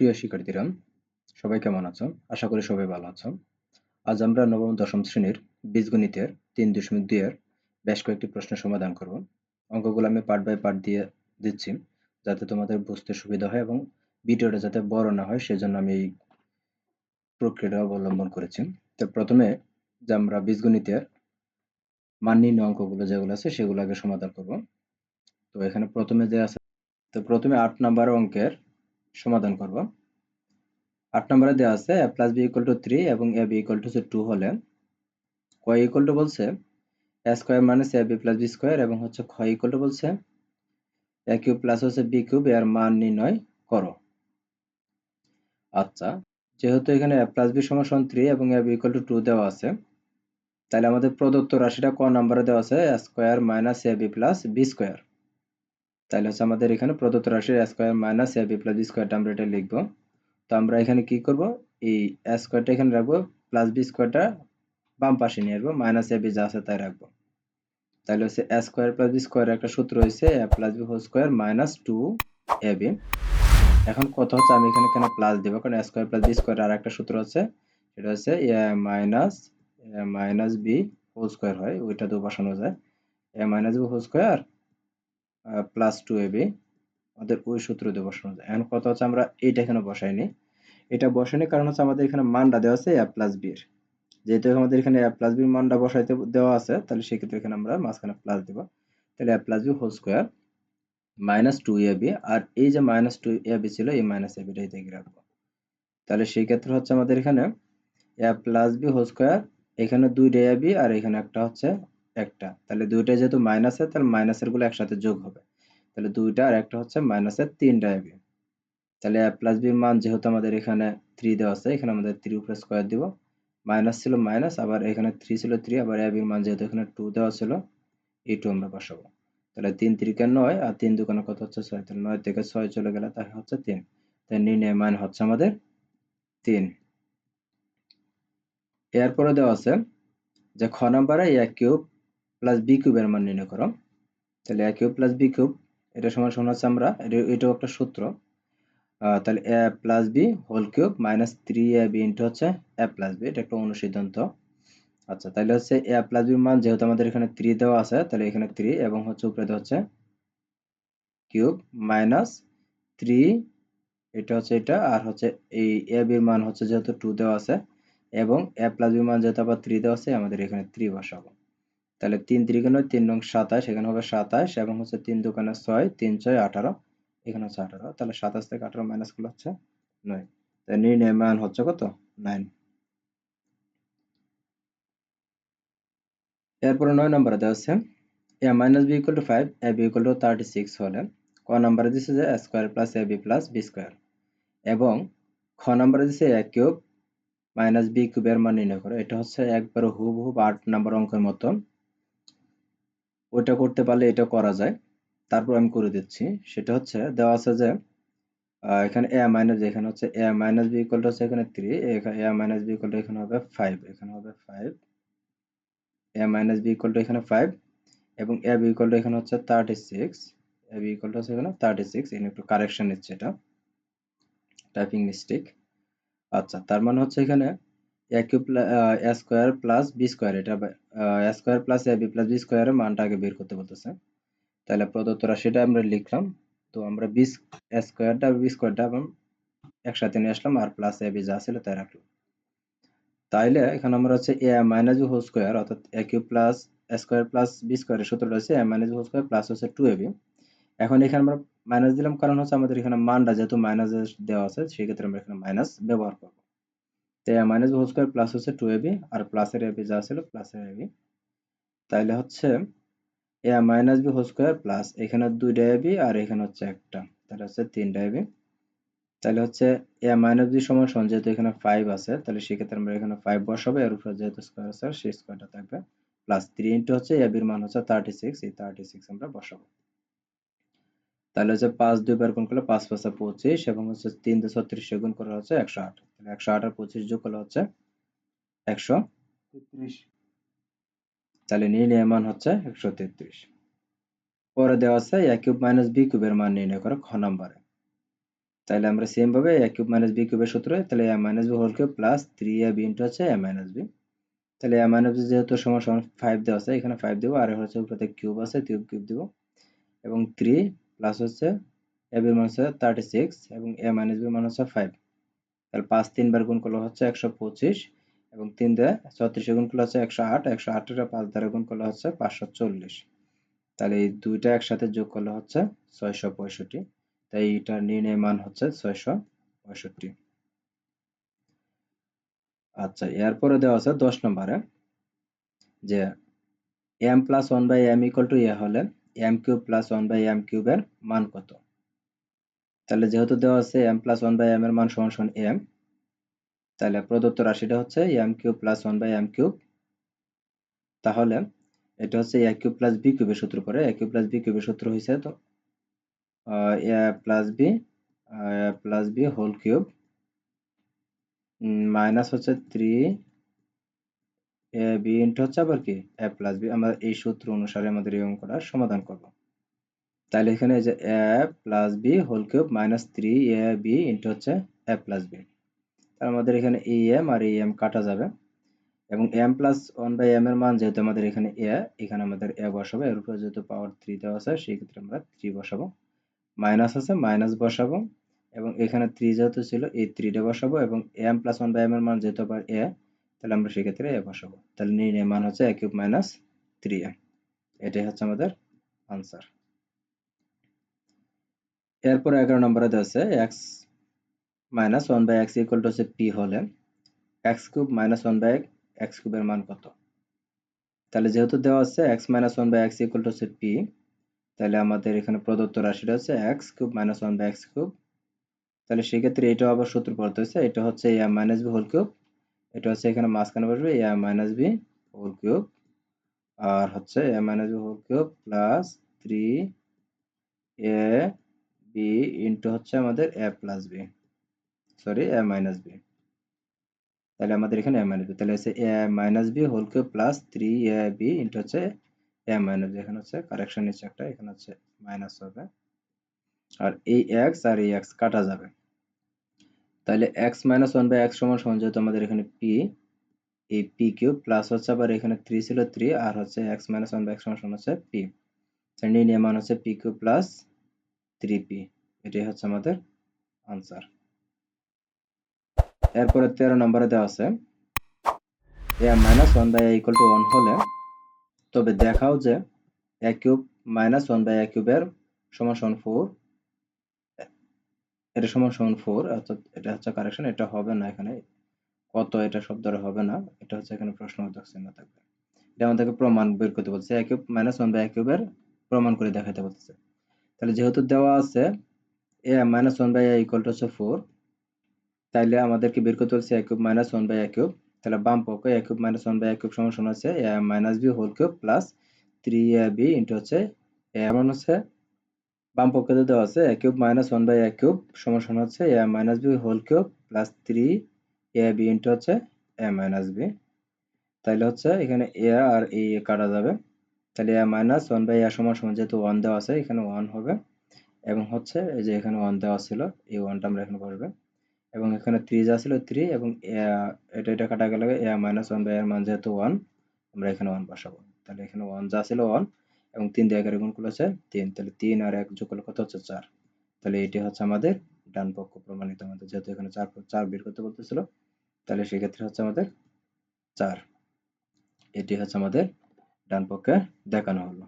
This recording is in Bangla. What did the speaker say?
প্রিয় শিক্ষার্থীরা, সবাই কেমন আছো আশা করি সবাই ভালো আছো আজ আমরা নবম, দশম শ্রেণির বীজগণিতের তিন দশমিক দুইয়ের বেশ কয়েকটি প্রশ্ন সমাধান করব। অঙ্কগুলো আমি পার্ট বাই পার্ট দিয়ে দিচ্ছি, যাতে তোমাদের বুঝতে সুবিধা হয় এবং ভিডিওটা যাতে বড় না হয়, সেজন্য আমি এই প্রক্রিয়াটা অবলম্বন করেছি। তো প্রথমে যে আমরা বীজগণিতের মান নির্ণয় অঙ্কগুলো যেগুলো আছে, সেগুলো আগে সমাধান করব। তো এখানে প্রথমে যে আছে, তো প্রথমে আট নাম্বার অঙ্কের সমাধান করব। আট নম্বরে দেওয়া আছে, A plus B equal to three এবং A B equal to two হলে কয় ইকুয়াল টু বলছে A square minus A B plus B square এবং হচ্ছে ক্ষয় ইকুয়াল টু বলছে এ কিউব প্লাস হচ্ছে বি কিউব এর মান নির্ণয় করো। আচ্ছা যেহেতু এখানে এ প্লাস বি সমান থ্রি এবং A B equal to two দেওয়া আছে, তাহলে আমাদের প্রদত্ত রাশিটা ক নাম্বারে দেওয়া আছে square minus A B plus B square তাহলে হচ্ছে আমাদের এখানে প্রদত্ত রাশির square minus A B plus B স্কোয়ারটা আমরা এটা লিখব। তো আমরা এখানে কি করব? এই স্কোয়ারটা এখানে রাখব প্লাস বি স্কোয়ারটা বাম পাশে নিয়ে আসব মাইনাস এ বি যা আছে তাই রাখব। তাহলে হচ্ছে A square plus B square একটা সূত্র হয়েছে A plus B whole square minus two A B এখন কত হচ্ছে আমি এখানে কেন প্লাস দেবো? কারণ A square plus B square আর একটা সূত্র আছে, সেটা হচ্ছে A minus minus B whole square হয়, ওইটা তো বসানো যায়। A minus B whole square plus two A B আমাদের ওই সূত্র দিয়ে বসানো যায়। এখন কত হচ্ছে আমরা এইটা এখানে বসাইনি। এটা বসাইনি কারণ হচ্ছে আমাদের এখানে মানটা দেওয়া আছে এ প্লাস বি এর। যেহেতু আমাদের এখানে এ প্লাস বি মানটা বসাইতে দেওয়া আছে, তাহলে সেক্ষেত্রে এখানে আমরা মাঝখানে প্লাস দেব। তাহলে A plus B whole square minus two A B আর এই যে মাইনাস টু এ বি ছিল, এই মাইনাস এ বিটাই দেখে রাখব। তাহলে সেই ক্ষেত্রে হচ্ছে আমাদের এখানে A plus B whole square এখানে দুইটা এ বি আর এখানে একটা হচ্ছে একটা। তাহলে দুইটা যেহেতু মাইনাসের তাহলে মাইনাসেরগুলো একসাথে যোগ হবে। তাহলে দুইটা আর একটা হচ্ছে মাইনাসের তিনটা এবি তাহলে এ প্লাস বির মান যেহেতু আমাদের এখানে থ্রি দেওয়া আছে, এখানে আমাদের থ্রি উপরে স্কোয়ার দিব। মাইনাস ছিল মাইনাস আবার এখানে থ্রি ছিল থ্রি আবার এবির মান যেহেতু এখানে টু দেওয়া ছিল, এই টু আমরা বসাবো। তাহলে তিন তিরিকে নয় আর তিন দোকানে কত হচ্ছে ছয়? তাহলে নয় থেকে ছয় চলে গেলে তাহলে হচ্ছে তিন। তাই নির্ণয় মান হচ্ছে আমাদের তিন। এরপরে দেওয়া আছে যে খ নাম্বারে এ কিউব প্লাস বি কিউবের মান নির্ণয় করো। তাহলে A cube plus B cube এটা সমান সমান হচ্ছে আমরা এটাও একটা সূত্র। তাহলে A plus B whole cube minus three A B into হচ্ছে এ প্লাস বি এটা একটা অনুসিদ্ধান্ত। আচ্ছা তাহলে হচ্ছে এ প্লাস বির মান যেহেতু আমাদের এখানে থ্রি দেওয়া আছে, তাহলে এখানে থ্রি এবং হচ্ছে উপরে দেওয়া হচ্ছে কিউব মাইনাস থ্রি এটা হচ্ছে এটা, আর হচ্ছে এই এ বির মান হচ্ছে যেহেতু টু দেওয়া আছে, এবং এ প্লাস বির মান যেহেতু আবার থ্রি দেওয়া আছে, আমাদের এখানে থ্রি বসাবো। তাহলে তিন তিরিকে নয় তিন নং সাতাশ, এখানে হবে সাতাশ, এবং হচ্ছে তিন দোকানে ছয়, তিন ছয় আঠারো, এখানে হচ্ছে আঠারো। তাহলে সাতাশ থেকে আঠারো মাইনাস করলে হচ্ছে নয়। তাই নির্ণয় মান হচ্ছে কত? নাইন এরপরে নয় নম্বরে দেওয়া হচ্ছে A minus B equal to five A B equal to thirty six হলে ক নম্বরে দিচ্ছে যে square plus A B plus B square এবং খ নম্বরে দিচ্ছে এ কিউব মাইনাস বি কিউবের মান নির্ণয় করে। এটা হচ্ছে একবার হুবহুব আট নম্বর অঙ্কের মতন। ওইটা করতে পারলে এটা করা যায়। তারপর আমি করে দিচ্ছি। সেটা হচ্ছে, দেওয়া আছে যে এখানে এ মাইনাস এখানে হচ্ছে এ মাইনাস বি ইকুয়াল হচ্ছে এখানে three A minus B equal এখানে হবে ফাইভ এখানে হবে five A minus B equal এখানে ফাইভ এবং এ বি ইকুয়াল এখানে হচ্ছে thirty six A B equal হচ্ছে এখানে থার্টি সিক্স এখানে একটু কারেকশন নিচ্ছে এটা টাইপিং মিস্টেক আচ্ছা তার মানে হচ্ছে এখানে কিউব এ আগে বের করতে বলতেছে। তাহলে প্রদত্ত রাশিটা আমরা লিখলাম, তো আমরা স্কোয়ারটা বি স্কোয়ারটা একসাথে নিয়ে আসলাম, আর প্লাস এ বি যা ছিল তাই রাখলাম। তাইলে এখানে আমরা হচ্ছে এ মাইনাস হোল স্কোয়ার অর্থাৎ A cube plus square plus B স্কোয়ারের সূত্রটা হচ্ছে A minus whole square plus হচ্ছে টু এ বি এখন এখানে আমরা মাইনাস দিলাম, কারণ হচ্ছে আমাদের এখানে মানটা যেহেতু মাইনাস দেওয়া আছে, সেক্ষেত্রে আমরা এখানে মাইনাস ব্যবহার করব। মাইনাস হোল স্কোয়ার প্লাস হচ্ছে টু এবি আর প্লাসের এবি যা ছিল প্লাসের এবি তাইলে হচ্ছে A minus B whole square plus এখানে দুইটা এবি আর এখানে হচ্ছে একটা। তাহলে হচ্ছে তিনটা এবি তাহলে হচ্ছে এ মাইনাস বি সমান সমান যেহেতু এখানে ফাইভ আছে তাহলে সেক্ষেত্রে আমরা এখানে ফাইভ বসাবো, এর উপরে যেহেতু স্কোয়ার আছে, সেই স্কোয়ারটা থাকবে। প্লাস থ্রি ইন্টু হচ্ছে এবির মান হচ্ছে থার্টি সিক্স এই থার্টি সিক্স আমরা বসাবো। তাহলে হচ্ছে পাঁচ দুই বার গুণ করলে পাঁচ পাঁচা পঁচিশ এবং হচ্ছে তিন দিয়ে ছত্রিশে গুণ করা হচ্ছে একশো আট। তাহলে একশো আট আর পঁচিশ যোগ করলে হচ্ছে একশো তেত্রিশ। তাহলে নির্ণয় মান হচ্ছে একশো তেত্রিশ। পরে দেওয়া আছে এ কিউব মাইনাস বি কিউবের মান নির্ণয় করে খ নম্বরে। তাহলে আমরা সেম ভাবে এ কিউব মাইনাস বি কিউবের সূত্র, তাহলে A minus B whole cube plus three A B into হচ্ছে এ মাইনাস বি তাহলে এ মাইনাস বি যেহেতু সমান সমান ফাইভ দেওয়া আছে, এখানে ফাইভ দেবো, আর হচ্ছে উপরে কিউব আছে কিউব কিউব দেবো। এবং থ্রি প্লাস হচ্ছে এ বি মান হচ্ছে থার্টি সিক্স এবং এ মাইনাস বির মান হচ্ছে ফাইভ তাহলে পাঁচ তিনবার গুণ করলে হচ্ছে একশো পঁচিশ এবং তিন দিয়ে ছত্রিশে গুণ করলে হচ্ছে একশো আট, একশো আটের পাঁচ দ্বারা গুণ করলে হচ্ছে পাঁচশো চল্লিশ। তাহলে এই দুইটা একসাথে যোগ করলে হচ্ছে ছয়শো পঁয়ষট্টি। তাই এটার নির্ণয় মান হচ্ছে ছয়শো পঁয়ষট্টি। আচ্ছা এরপরে দেওয়া আছে দশ নম্বরে যে M plus one by M equal to A হলে M cube plus one by M কিউবের মান কত? তাহলে যেহেতু দেওয়া আছে M plus one by M এর মান সমান সমান এম তাহলে প্রদত্ত রাশিটা হচ্ছে M cube plus one by M cube তাহলে এটা হচ্ছে এ কিউব প্লাস বি কিউবের সূত্র পরে এ কিউব প্লাস বি কিউবের সূত্র হয়েছে তো A plus B plus B whole cube minus হচ্ছে থ্রি এ হচ্ছে আবার কি? এ প্লাস বি আমরা এই সূত্র অনুসারে আমাদের এই অঙ্কটা সমাধান করব। তাহলে এখানে যে A plus B whole cube minus three A B into হচ্ছে এ প্লাস বি তাহলে আমাদের এখানে এই এম আর এই এম কাটা যাবে। এবং M plus one by M এর মান যেহেতু আমাদের এখানে এ এখানে আমাদের এ বসাবো, এর উপরে যেহেতু পাওয়ার থ্রি দেওয়া আছে সেই ক্ষেত্রে আমরা থ্রি বসাবো। মাইনাস আছে মাইনাস বসাবো। এবং এখানে থ্রি যেহেতু ছিল, এই থ্রিটা বসাবো। এবং M plus one by M এর মান যেহেতু আবার এ তাহলে আমরা সেক্ষেত্রে এ বসাবো। তাহলে নির্ণয় মান হচ্ছে A cube minus three A এটাই হচ্ছে আমাদের আনসার এরপরে এগারো নম্বরে আছে X minus one by X equal to হচ্ছে পি হলে X cube minus one by X কিউবের মান কত? তাহলে যেহেতু দেওয়া আছে X minus one by X equal to হচ্ছে পি তাহলে আমাদের এখানে প্রদত্ত রাশিটা হচ্ছে X cube minus one by X cube. তাহলে সেক্ষেত্রে এটা আবার সূত্র পড়তে হচ্ছে, এটা হচ্ছে A minus B whole cube এটা হচ্ছে এখানে মাঝখানে বসবে A minus B whole cube আর হচ্ছে A minus B whole cube plus three A B into হচ্ছে আমাদের A plus B sorry A minus B তাহলে আমাদের এখানে এ মাইনাস বি তাহলে হচ্ছে A minus B whole cube plus three A B into হচ্ছে এ মাইনাস বি এখানে হচ্ছে কারেকশন নিচ্ছে একটা, এখানে হচ্ছে মাইনাস হবে। আর এই এক্স আর এই এক্স কাটা যাবে। তাহলে X minus one by X সমান সমান যেহেতু আমাদের এখানে পি এই পি কিউব প্লাস হচ্ছে আবার এখানে থ্রি ছিল থ্রি আর হচ্ছে X minus one by X সমান সমান হচ্ছে পি নির্ণয় মান হচ্ছে P cube plus three P এটাই হচ্ছে আমাদের আনসার এরপরে তেরো নম্বরে দেওয়া আছে A minus one by equal to one হলে, তবে দেখাও যে A cube minus one by A কিউবের সমান সমান ফোর এটা সমান সমান ফোর অর্থাৎ এটা হচ্ছে কারেকশন এটা হবে না এখানে। কত এটা শব্দটা হবে না, এটা হচ্ছে এখানে প্রশ্নবোধক চিহ্ন থাকবে। এটা আমাদেরকে প্রমাণ বের করতে বলছে A cube minus one by কিউবের প্রমাণ করে দেখাতে বলতেছে তাহলে যেহেতু দেওয়া আছে, A minus one by equal to হচ্ছে ফোর তাইলে আমাদেরকে বের করতে বলছে A cube minus one by A cube তাহলে বাম পক্ষে A cube minus one by A cube সমান সমান হচ্ছে A minus B whole cube plus three A B into হচ্ছে এ এমন হচ্ছে বাম পক্ষে দেওয়া আছে A cube minus one by A cube সমান হচ্ছে A minus B whole cube plus three A B into হচ্ছে এ মাইনাস বি তাইলে হচ্ছে এখানে এ আর এ কাটা যাবে। তাহলে A minus one by A সমান সমান যেহেতু ওয়ান দেওয়া আছে, এখানে ওয়ান হবে। এবং হচ্ছে এই যে এখানে ওয়ান দেওয়া ছিল, এই ওয়ানটা আমরা এখানে বসবে এবং এখানে থ্রি যা ছিল থ্রি এবং এটা এটা কাটা গেলে এ মাইনাস ওয়ান বাই এর মান যেহেতু ওয়ান আমরা এখানে ওয়ান বসাবো। তাহলে এখানে ওয়ান যা ছিল ওয়ান এবং তিন দিয়ে এগারো গুণ করলে হচ্ছে তিন, তাহলে তিন আর এক যোগ করলে কত হচ্ছে চার? তাহলে এটি হচ্ছে আমাদের ডান পক্ষ প্রমাণিত আমাদের, যেহেতু এখানে চার চার বের করতে বলতেছিল, তাহলে সেক্ষেত্রে হচ্ছে আমাদের চার। এটি হচ্ছে আমাদের ডান পক্ষে দেখানো হলো।